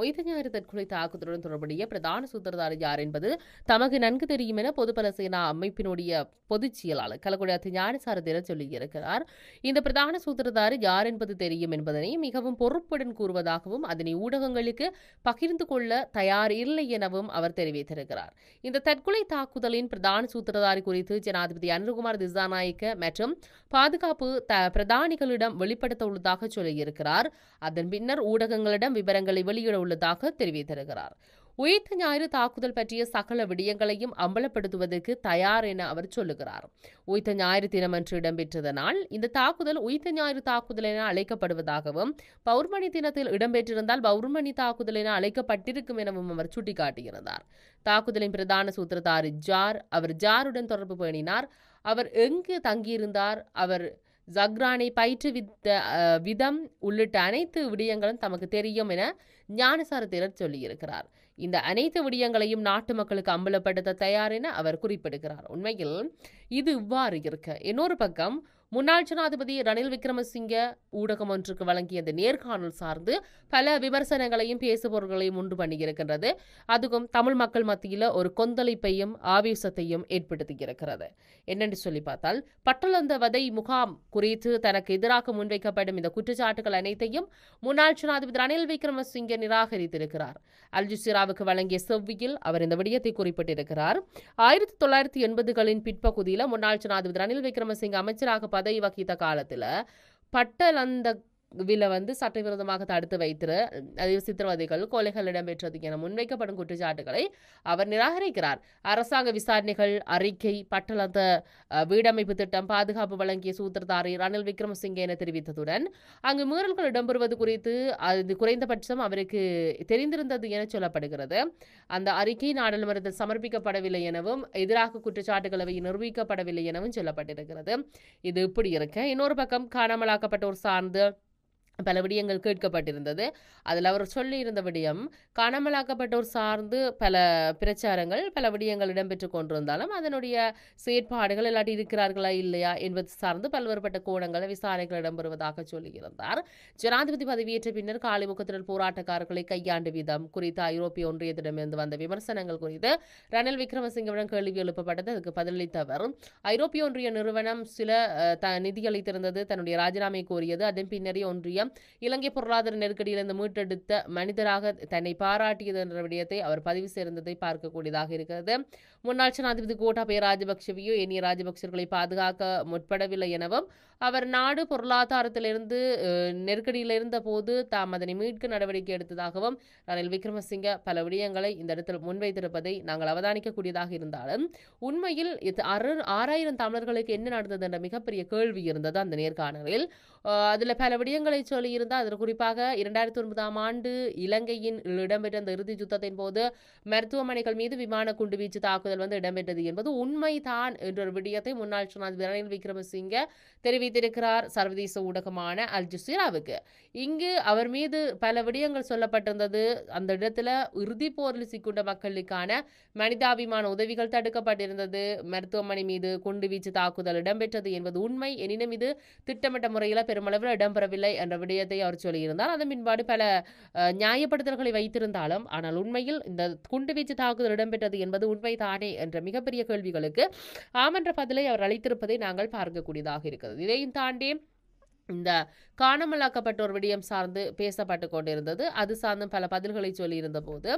உயிர் ஞாயிறு தற்கொலை தாக்குதலுடன் தொடர்புடைய பிரதான சூத்திரதாரி யார் என்பது தமக்கு நன்கு தெரியும் என பொதுபல சேனா அமைப்பினுடைய பொதுச் செயலாளர் கலகுடாத்து ஞானசாரதிர சொல்லியிருக்கிறார். இந்த பிரதான சூத்திரதாரி யார் என்பது தெரியும் என்பதனை மிகவும் பொறுப்புடன் கூறுவதாகவும் அதனை ஊடகங்களுக்கு பகிர்ந்து கொள்ள தயார் இல்லை எனவும் அவர் தெரிவித்திருக்கிறார். இந்த தற்கொலை தாக்குதலின் பிரதான சூத்திரதாரி குறித்து ஜனாதிபதி அனுகுமார் திசாநாயக்க மற்றும் பாதுகாப்பு த பிரதானிகளிடம் வெளிப்படுத்த உள்ளதாக சொல்லியிருக்கிறார். அதன் பின்னர் ஊடகங்களிடம் விவரங்களை வெளியிட உள்ளதாக தெரிவித்திருக்கிறார் உயிர்த்த ஞாயிறு தாக்குதல் பற்றிய சகல விடயங்களையும் அம்பலப்படுத்துவதற்கு தயார் என அவர் சொல்லுகிறார். உயிர்த்த ஞாயிறு தினமன்று இடம்பெற்றதனால் இந்த தாக்குதல் உயிர்த்த ஞாயிறு தாக்குதல் என அழைக்கப்படுவதாகவும் பௌர்ணமி தினத்தில் இடம்பெற்றிருந்தால் பௌர்ணமி தாக்குதல் என அழைக்கப்பட்டிருக்கும் எனவும் அவர் சுட்டிக்காட்டியிருந்தார். தாக்குதலின் பிரதான சூத்திரதாரி ஜார் அவர் ஜாருடன் தொடர்பு பேணினார். அவர் எங்கு தங்கியிருந்தார்? அவர் ஜக்ரானை பயிற்றுவித்த விதம் உள்ளிட்ட அனைத்து விடயங்களும் தமக்கு தெரியும் என ஞானசார தேரர் சொல்லியிருக்கிறார். இந்த அனைத்து விடயங்களையும் நாட்டு மக்களுக்கு அம்பலப்படுத்த தயார் என அவர் குறிப்பிடுகிறார். உண்மையில் இது இவ்வாறு இருக்க. இன்னொரு பக்கம் முன்னாள் ஜனாதிபதி ரணில் விக்ரமசிங்க ஊடகம் ஒன்றுக்கு வழங்கிய இந்த நேர்காணல் சார்ந்து பல விமர்சனங்களையும் பேசுபவர்களையும் உண்டு பண்ணியிருக்கின்றது. அதுவும் தமிழ் மக்கள் மத்தியில் ஒரு கொந்தளிப்பையும் ஆவேசத்தையும் ஏற்படுத்தியிருக்கிறது. என்னென்று சொல்லி பார்த்தால் பட்டளந்த வதை முகாம் குறித்து தனக்கு எதிராக முன்வைக்கப்படும் இந்த குற்றச்சாட்டுகள் அனைத்தையும் முன்னாள் ஜனாதிபதி ரணில் விக்ரமசிங்க நிராகரித்திருக்கிறார். அல்ஜிசிராவுக்கு வழங்கிய செவ்வியில் அவர் இந்த விடயத்தை குறிப்பிட்டிருக்கிறார். ஆயிரத்தி தொள்ளாயிரத்தி எண்பதுகளின் பிற்பகுதியில் முன்னாள் ஜனாதிபதி ரணில் விக்ரமசிங்க அமைச்சராக பதவி வகித்த காலத்தில் பட்டலந்த வில வந்து சட்டவிரோதமாக தடுத்து வைத்திரு அதே சித்திரவதைகள் கொலைகள் இடம்பெற்றது என முன்வைக்கப்படும் குற்றச்சாட்டுகளை அவர் நிராகரிக்கிறார். அரசாங்க விசாரணைகள் அறிக்கை பட்டளந்த வீடமைப்பு திட்டம் பாதுகாப்பு வழங்கிய சூத்திரதாரி ரணில் விக்ரமசிங்கே என தெரிவித்ததுடன் அங்கு மீறல்கள் இடம்பெறுவது குறித்து அது குறைந்தபட்சம் அவருக்கு தெரிந்திருந்தது என சொல்லப்படுகிறது. அந்த அறிக்கை நாடாளுமன்றத்தில் சமர்ப்பிக்கப்படவில்லை எனவும் எதிராக குற்றச்சாட்டுகளவை நிரூபிக்கப்படவில்லை எனவும் சொல்லப்பட்டிருக்கிறது. இது இப்படி இருக்க இன்னொரு பக்கம் காணாமலாக்கப்பட்டோர் சார்ந்து பல விடயங்கள் கேட்கப்பட்டிருந்தது. அதில் அவர் சொல்லியிருந்த விடயம் காணாமலாக்கப்பட்டோர் சார்ந்து பல பிரச்சாரங்கள் பல விடயங்கள் இடம்பெற்று கொண்டிருந்தாலும் அதனுடைய செயற்பாடுகள் இல்லாட்டி இருக்கிறார்களா இல்லையா என்பது சார்ந்து பல்வேறுபட்ட கோணங்களை விசாரணைகள் இடம்பெறுவதாக சொல்லியிருந்தார். ஜனாதிபதி பதவியேற்ற பின்னர் காலிமுகத்தினர் போராட்டக்காரர்களை கையாண்டு விதம் குறித்து ஐரோப்பிய ஒன்றியத்திடமிருந்து வந்த விமர்சனங்கள் குறித்து ரணில் விக்ரமசிங்கவிடம் கேள்வி எழுப்பப்பட்டது. அதுக்கு பதிலளித்த அவர் ஐரோப்பிய ஒன்றிய நிறுவனம் சில த நிதியளித்திருந்தது தன்னுடைய ராஜினாமை கோரியது. அதன் பின்னரே ஒன்றியம் இலங்கை பொருளாதார நெருக்கடியிலிருந்து மீட்டெடுத்த மனிதராக தன்னை பாராட்டியது என்ற விடயத்தை அவர் பதிவு சேர்ந்ததை பார்க்கக்கூடியதாக இருக்கிறது. முன்னாள் ஜனாதிபதி கோட்டாபய ராஜபக்சவையோ இனிய ராஜபக்சர்களை பாதுகாக்க முற்படவில்லை எனவும் அவர் நாடு பொருளாதாரத்திலிருந்து நெருக்கடியில் இருந்த போது தாம் அதனை மீட்க நடவடிக்கை எடுத்ததாகவும் ரணில் விக்ரமசிங்க பல விடயங்களை இந்த இடத்தில் முன்வைத்திருப்பதை நாங்கள் அவதானிக்கக்கூடியதாக இருந்தாலும் உண்மையில் அறு ஆறாயிரம் தமிழர்களுக்கு என்ன நடந்தது என்ற மிகப்பெரிய கேள்வி இருந்தது அந்த நேர்காணலில். அதில் பல விடயங்களை சொல்லியிருந்தார். அதில் குறிப்பாக இரண்டாயிரத்தி ஒன்பதாம் ஆண்டு இலங்கையின் இடம்பெற்ற அந்த இறுதி யுத்தத்தின் போது மருத்துவமனைகள் மீது விமான குண்டுவீச்சு தாக்குதல் வந்து இடம்பெற்றது என்பது உண்மைதான் என்ற ஒரு விடயத்தை முன்னாள் ஜனாதிபதி ரணில் விக்ரமசிங்க தெரிவித்திருக்கிறார் சர்வதேச ஊடகமான அல் ஜுசீராவுக்கு. இங்கு அவர் மீது பல விடயங்கள் சொல்லப்பட்டிருந்தது. அந்த இடத்துல இறுதி போரில் சிக்குண்ட மக்களுக்கான மனிதாபிமான உதவிகள் தடுக்கப்பட்டிருந்தது. மருத்துவமனை மீது குண்டு வீச்சு தாக்குதல் இடம்பெற்றது என்பது உண்மை. எனினும் இது திட்டமிட்ட முறையில் பெருமளவில் இடம்பெறவில்லை என்ற விடயத்தை அவர் சொல்லியிருந்தார். அதன் பின்பாடு பல நியாயப்படுத்தல்களை வைத்திருந்தாலும் ஆனால் உண்மையில் இந்த குண்டுவீச்சு தாக்குதல் இடம்பெற்றது என்பது உண்மைதானே என்ற மிகப்பெரிய கேள்விகளுக்கு ஆம் என்ற பதிலை அவர் அளித்திருப்பதை நாங்கள் பார்க்கக்கூடியதாக இருக்கிறது. இதையும் தாண்டி இந்த காணாமலாக்கப்பட்டோர் விடயம் சார்ந்து பேசப்பட்டு கொண்டிருந்தது. அது சார்ந்தும் பல பதில்களை சொல்லியிருந்த போது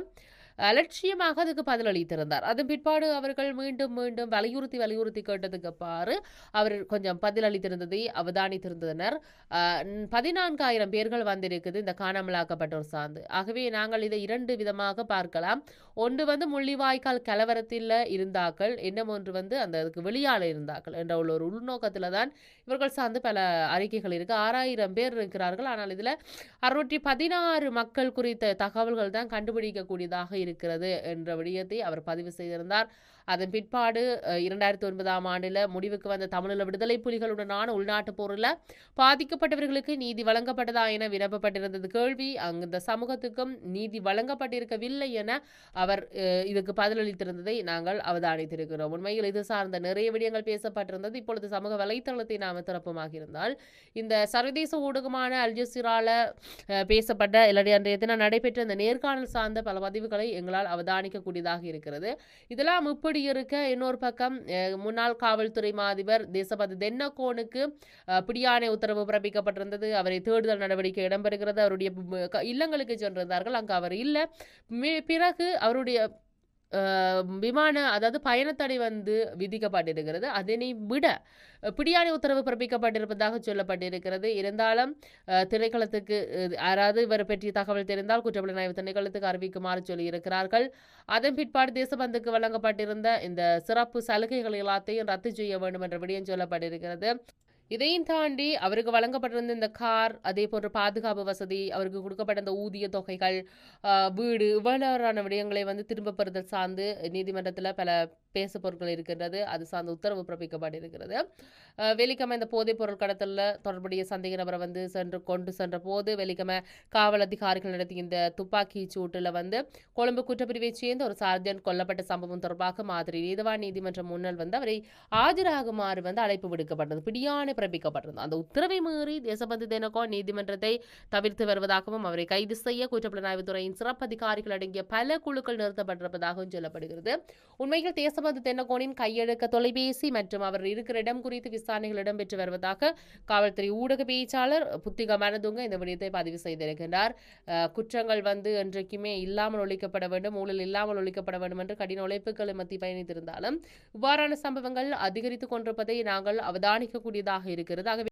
அலட்சியமாக அதுக்கு பதிலளித்திருந்தார். அதன் பிற்பாடு அவர்கள் மீண்டும் மீண்டும் வலியுறுத்தி வலியுறுத்தி கேட்டதுக்கு பாரு அவர் கொஞ்சம் பதிலளித்திருந்ததை அவதானித்திருந்தனர். பதினான்காயிரம் பேர்கள் வந்திருக்குது இந்த காணாமலாக்கப்பட்டோர் சார்ந்து. ஆகவே நாங்கள் இதை இரண்டு விதமாக பார்க்கலாம். ஒன்று வந்து முள்ளிவாய்க்கால் கலவரத்தில் இருந்தாக்கள் இன்னும் ஒன்று வந்து அந்த அதுக்கு வெளியால இருந்தாக்கள் என்ற உள்ள ஒரு உள்நோக்கத்தில் தான் இவர்கள் சார்ந்து பல அறிக்கைகள் இருக்கு. ஆறாயிரம் பேர் இருக்கிறார்கள் ஆனால் இதில் அறுநூற்றி பதினாறு மக்கள் குறித்த தகவல்கள் தான் கண்டுபிடிக்கக்கூடியதாக இருக்கிறது என்ற விடயத்தை அவர் பதிவு செய்திருந்தார். அதன் பிற்பாடு இரண்டாயிரத்தி ஒன்பதாம் ஆண்டில் முடிவுக்கு வந்த தமிழீழ விடுதலை புலிகளுடனான உள்நாட்டு போரில் பாதிக்கப்பட்டவர்களுக்கு நீதி வழங்கப்பட்டதா என வினப்பப்பட்டிருந்தது கேள்வி. அந்த சமூகத்துக்கும் நீதி வழங்கப்பட்டிருக்கவில்லை என அவர் இதுக்கு பதிலளித்திருந்ததை நாங்கள் அவதானித்திருக்கிறோம். உண்மையில் இது சார்ந்த நிறைய விடயங்கள் பேசப்பட்டிருந்தது. இப்பொழுது சமூக வலைத்தளத்தை நாம் திறப்பமாக இருந்தால் இந்த சர்வதேச ஊடகமான அல்ஜசிரால பேசப்பட்ட இல்லாட்டி அன்றைய தினம் நடைபெற்ற இந்த நேர்காணல் சார்ந்த பல பதிவுகளை எங்களால் அவதானிக்கக்கூடியதாக இருக்கிறது. இதெல்லாம் இப்படி இருக்க இன்னொரு பக்கம் அஹ், முன்னாள் காவல்துறை மாதிபர் தேசபதி தென்னகோனுக்கு பிடியானை பிடியாணை உத்தரவு பிறப்பிக்கப்பட்டிருந்தது. அவரை தேடுதல் நடவடிக்கை இடம்பெறுகிறது. அவருடைய இல்லங்களுக்கு சென்றிருந்தார்கள். அங்கு அவர் இல்லை. பிறகு அவருடைய விமான அதாவது பயணத்தடை வந்து விதிக்கப்பட்டிருக்கிறது. அதனை விட அஹ், பிடியாணை உத்தரவு பிறப்பிக்கப்பட்டிருப்பதாக சொல்லப்பட்டிருக்கிறது. இருந்தாலும் திணைக்களத்துக்கு யாராவது இவர் பற்றிய தகவல் தெரிந்தால் குற்றப்புலனாய்வு திணைக்களத்துக்கு அறிவிக்குமாறு சொல்லியிருக்கிறார்கள். அதன் பிற்பாடு தேசபந்துக்கு வழங்கப்பட்டிருந்த இந்த சிறப்பு சலுகைகள் எல்லாத்தையும் ரத்து செய்ய வேண்டும் என்ற விடயம் சொல்லப்பட்டிருக்கிறது. இதையும் தாண்டி அவருக்கு வழங்கப்பட்டிருந்த இந்த கார் அதே போன்ற பாதுகாப்பு வசதி அவருக்கு கொடுக்கப்பட்ட இந்த ஊதிய தொகைகள் வீடு இவ்வாறான விடயங்களை வந்து திரும்ப பெறுதல் சார்ந்து நீதிமன்றத்தில் பல பேச பொருட்கள் இருக்கின்றது. அது சார்ந்த உத்தரவு பிறப்பிக்கப்பட்டிருக்கிறது. ஆஹ், இந்த போதைப் பொருள் கடத்தலில் தொடர்புடைய சந்தேக நபரை வந்து சென்று கொண்டு சென்ற போது வெலிக்கம காவல் அதிகாரிகள் நடத்திய இந்த துப்பாக்கி சூட்டில் வந்து கொழும்பு குற்றப்பிரிவை சேர்ந்த ஒரு சார்ஜன் கொல்லப்பட்ட சம்பவம் தொடர்பாக மாதிரி நீதவான் நீதிமன்றம் முன்னல் வந்து அவரை ஆஜராகுமாறு வந்து அழைப்பு விடுக்கப்பட்டது. பிடியான பிறப்பிக்கப்பட்டிருந்தது அந்த உத்தரவை மீறி தேசபந்து தெனகோ நீதிமன்றத்தை தவிர்த்து வருவதாகவும் அவரை கைது செய்ய குற்றப்புலனாய்வுத் துறையின் சிறப்பு அதிகாரிகள் அடங்கிய பல குழுக்கள் நிறுத்தப்பட்டிருப்பதாகவும் சொல்லப்படுகிறது உண்மையில் தேசபந்து தென்னகோனின் கையெழுக்க தொலைபேசி மற்றும் அவர் இருக்கிற இடம் குறித்து விசாரணைகள் இடம்பெற்று வருவதாக காவல்துறை ஊடக பேச்சாளர் புத்திக மனதுங்க இந்த விடயத்தை பதிவு செய்திருக்கின்றார் குற்றங்கள் வந்து என்றைக்குமே இல்லாமல் ஒழிக்கப்பட வேண்டும் ஊழல் இல்லாமல் ஒழிக்கப்பட வேண்டும் என்று கடின உழைப்புகளை மத்தி பயணித்திருந்தாலும் இவ்வாறான சம்பவங்கள் அதிகரித்துக் கொண்டிருப்பதை நாங்கள் அவதானிக்கக்கூடியதாக இருக்கிறது. ஆகவே